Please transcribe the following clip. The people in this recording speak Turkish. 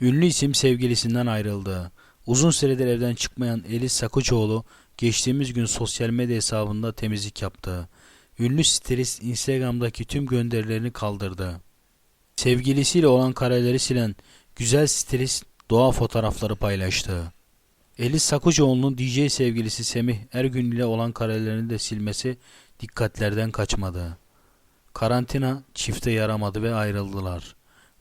Ünlü isim sevgilisinden ayrıldı. Uzun süredir evden çıkmayan Elis Sakoçoğlu geçtiğimiz gün sosyal medya hesabında temizlik yaptı. Ünlü stilist Instagram'daki tüm gönderilerini kaldırdı. Sevgilisiyle olan kareleri silen güzel stilist doğa fotoğrafları paylaştı. Elis Sakoçoğlu'nun DJ sevgilisi Semih Ergün ile olan karelerini de silmesi dikkatlerden kaçmadı. Karantina çifte yaramadı ve ayrıldılar.